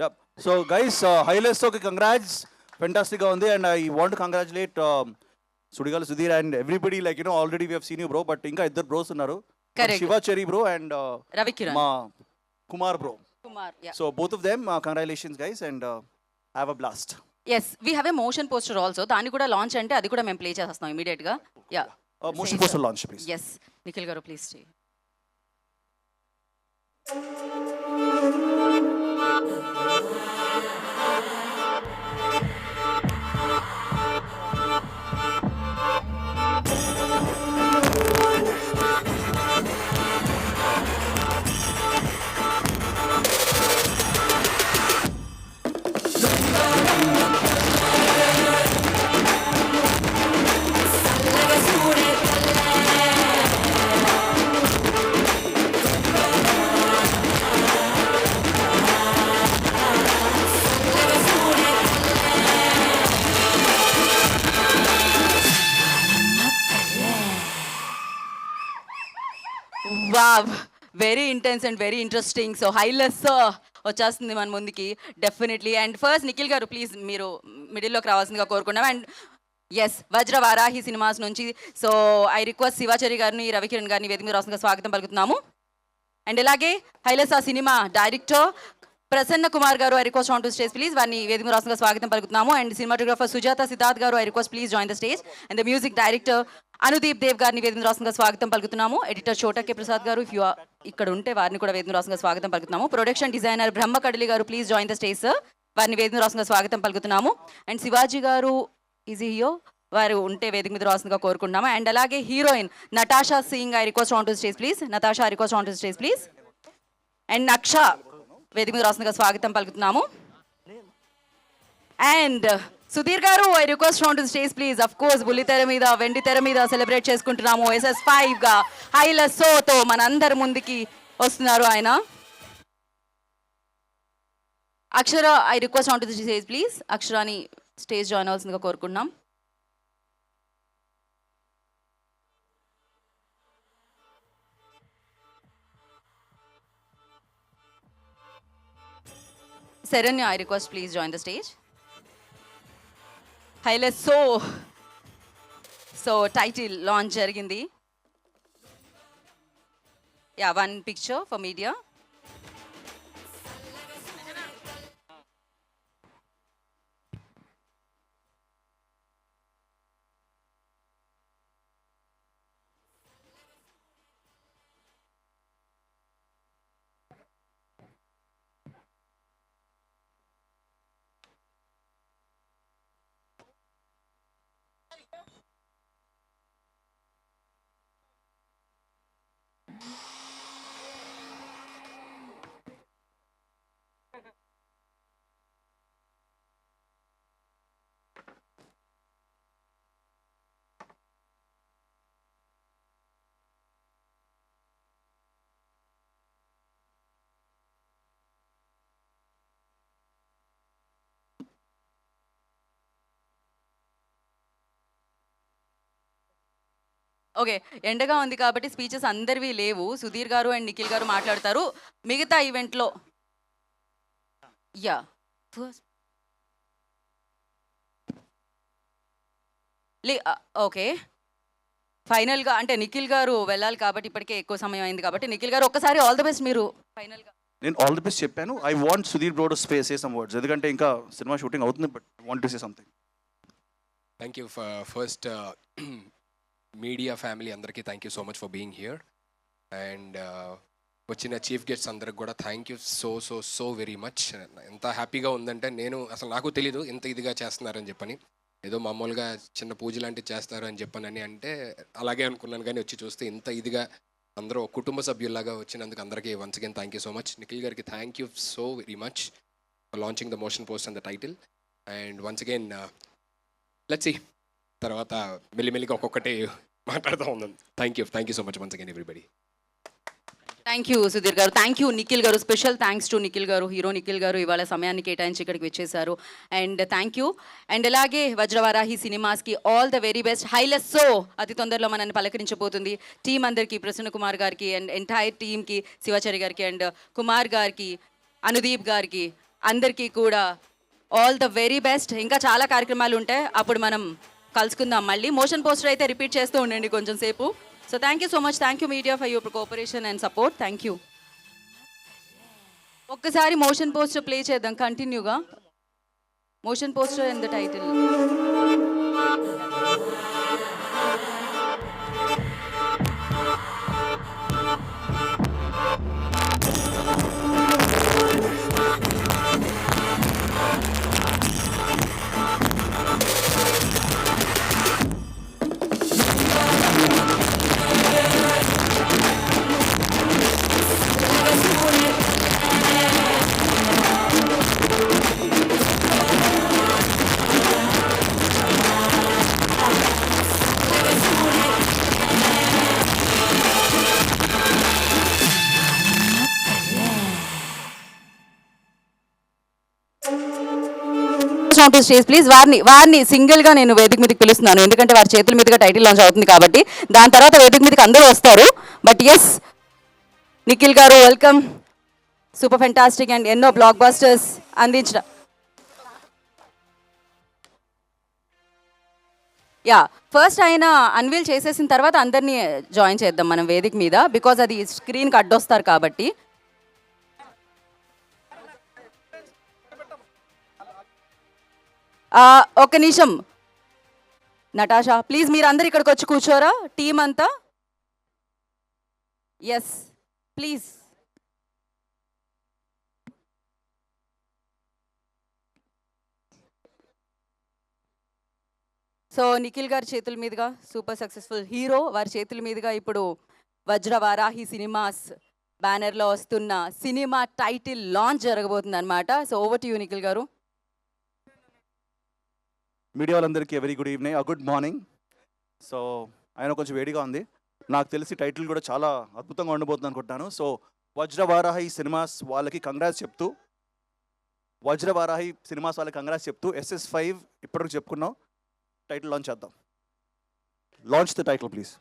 Yep. So guys, uh, highlights okay, congrats. Fantastic గా ఉంది and I want to congratulate um, Sudigali Sudheer and everybody like you know already we have seen you bro but ఇంకా ఇద్దరు bros ఉన్నారు. Correct. Shiva Cheri bro and Ravikiran మా Kumar bro so both of them congratulations guys and have a blast as we have a motion poster also దాన్ని కూడా launch అంటే అది కూడా మేము ప్లే చేస్తాం ఇమీడియట్గా yeah motion poster. Launch please yes Nikhil garu please Oh, yeah very intense and very interesting so హైలెస్ వచ్చేస్తుంది మన ముందుకి. Definitely and first Nikhil garu please మీరు మిడిల్లోకి రావాల్సిందిగా కోరుకున్నాం and as Vajra Varahi cinemas నుంచి. సో ఐ రిక్వెస్ట్ శివాచారి గారిని రవికిరణ్ గారిని వేదిక మీద రాసిన స్వాగతం పలుకుతున్నాము. అండ్ ఇలాగే హైలెస్ ఆ సినిమా డైరెక్టర్ ప్రసన్న కుమార్ గారు I request on to stage please వారిని వేదిక మీద రాసిన స్వాగతం పలుకుతున్నాము. And cinematographer Sujatha Siddharth garu I request please join the stage and the music director Anudeep Dev గారిని వేదిక రాసంగా స్వాగతం పలుకుతున్నాము. ఎడిటర్ చోటకే ప్రసాద్ గారు ఇఫ్ యూ ఇక్కడ ఉంటే వారిని కూడా వేదిక రాసంగా స్వాగతం పలుకుతున్నాము. Production designer Brahma Kadali garu please join the stage sir వారిని వేదిక రాసంగా స్వాగతం పలుకుతున్నాము. అండ్ శివాజీ గారు ఈజీ హియో వారు ఉంటే వేదిక మీద రాసిందిగా కోరుకుంటున్నాము. అండ్ అలాగే heroine Natasha Singh I request on to stage please Natasha I request on to stage please and Naksha వేదిక మీద రాసిందిగా స్వాగతం పలుకుతున్నాము. And Sudheer garu I request on to stage please of course బుల్లి తెర మీద వెండి తెర మీద సెలబ్రేట్ చేసుకుంటున్నాము. ఎస్ఎస్ ఫైవ్గా హైలెస్సోతో మనందరి ముందుకి వస్తున్నారు ఆయన. Akshara I request on to stage please అక్షరాని stage join అవ్వాల్సిందిగా కోరుకుంటున్నాం. Saranya I request please join the stage హైలెస్ so so title launch జరిగింది. Yeah one picture for media okay ఎండగా ఉంది కాబట్టి స్పీచెస్ అందరివి లేవు. సుధీర్ గారు అండ్ నిఖిల్ గారు మాట్లాడతారు. మిగతా ఈవెంట్లో యా. ఓకే. ఫైనల్గా అంటే నిఖిల్ గారు వెళ్ళాలి కాబట్టి ఇప్పటికే ఎక్కువ సమయం అయింది కాబట్టి నిఖిల్ గారు ఒక్కసారి ఆల్ ద బెస్ట్ మీరు. ఫైనల్గా. నేను ఆల్ ది బెస్ట్ చెప్పాను. I want Sudheer bro to space say some words. ఎందుకంటే ఇంకా సినిమా షూటింగ్ అవుతుంది but want to say something thank you first media family అందరికీ thank you so much for being here and వచ్చిన chief guests అందరికి కూడా thank you so so so very much ఎంత హ్యాపీగా ఉందంటే నేను అసలు నాకు తెలీదు ఇంత ఇదిగా చేస్తున్నారని చెప్పని. ఏదో మామూలుగా చిన్న పూజ లాంటివి చేస్తారు అని చెప్పానని అంటే అలాగే అనుకున్నాను కానీ వచ్చి చూస్తే ఇంత ఇదిగా అందరూ కుటుంబ సభ్యుల్లాగా వచ్చినందుకు అందరికీ once again thank you so much Nikhil గారికి thank you so very much for launching the motion post and the title and once again let's see తర్వాత మెల్లిమెల్లిగా ఒక్కొక్కటి మాట్లాడుతూ ఉన్నాను. Thank you thank you so much once again everybody thank you Sudheer garu. Thank you Nikhil గారు. Special thanks to Nikhil గారు hero Nikhil గారు ఇవాళ సమయాన్ని కేటాయించి ఇక్కడికి వచ్చేసారు అండ్ థ్యాంక్ యూ అండ్ అలాగే వజ్రవారాహి సినిమాస్కి ఆల్ ద వెరీ బెస్ట్ హైలెస్ సో అతి తొందరలో మనల్ని పలకరించబోతుంది. టీం అందరికీ ప్రసన్న కుమార్ గారికి అండ్ ఎంటైర్ టీమ్కి శివాచారి గారికి అండ్ కుమార్ గారికి అనుదీప్ గారికి అందరికీ కూడా ఆల్ ద వెరీ బెస్ట్ ఇంకా చాలా కార్యక్రమాలు ఉంటాయి. అప్పుడు మనం కలుసుకుందాం. మళ్ళీ మోషన్ పోస్టర్ అయితే రిపీట్ చేస్తూ ఉండండి కొంచెం సేపు. So thank you so much thank you media for your cooperation and support thank you ఒక్కసారి మోషన్ పోస్టర్ ప్లే చేద్దాం కంటిన్యూగా motion poster and the title to stage please వారిని వారిని సింగిల్గా నేను వేదిక మీదకి పిలుస్తున్నాను. ఎందుకంటే వారి చేతుల మీదుగా టైటిల్ లాంచ్ అవుతుంది కాబట్టి. దాని తర్వాత వేదిక మీదకి అందరూ వస్తారు. But yes Nikhil garu welcome super fantastic and ఎన్నో బ్లాక్ బాస్టర్స్ అందించడం యా ఫస్ట్ ఆయన అన్వీల్ చేసేసిన తర్వాత అందరినీ జాయిన్ చేద్దాం మనం వేదిక మీద. బికాజ్ అది స్క్రీన్కి అడ్డొస్తారు కాబట్టి. ఒక నిమిషం. నటాషా ప్లీజ్ మీరు అందరు ఇక్కడికి వచ్చి కూర్చోరా? టీం అంతా? ఎస్ ప్లీజ్ సో నిఖిల్ గారి చేతుల మీదుగా సూపర్ సక్సెస్ఫుల్ హీరో వారి చేతుల మీదుగా ఇప్పుడు వజ్రవారాహి సినిమాస్ బ్యానర్లో వస్తున్న సినిమా టైటిల్ లాంచ్ జరగబోతుంది అనమాట so over to you Nikhil garu. Media వాళ్ళందరికీ very good evening good morning so ఆయన కొంచెం వేడిగా ఉంది. నాకు తెలిసి టైటిల్ కూడా చాలా అద్భుతంగా ఉండబోతుంది అనుకుంటున్నాను సో వజ్రవారాహి సినిమాస్ వాళ్ళకి కంగ్రాట్స్ చెప్తూ వజ్రవారాహి సినిమాస్ వాళ్ళకి కంగ్రాట్స్ చెప్తూ ఎస్ఎస్ ఫైవ్ ఇప్పటివరకు చెప్పుకున్నాం. టైటిల్ లాంచ్ చేద్దాం. Launch the title please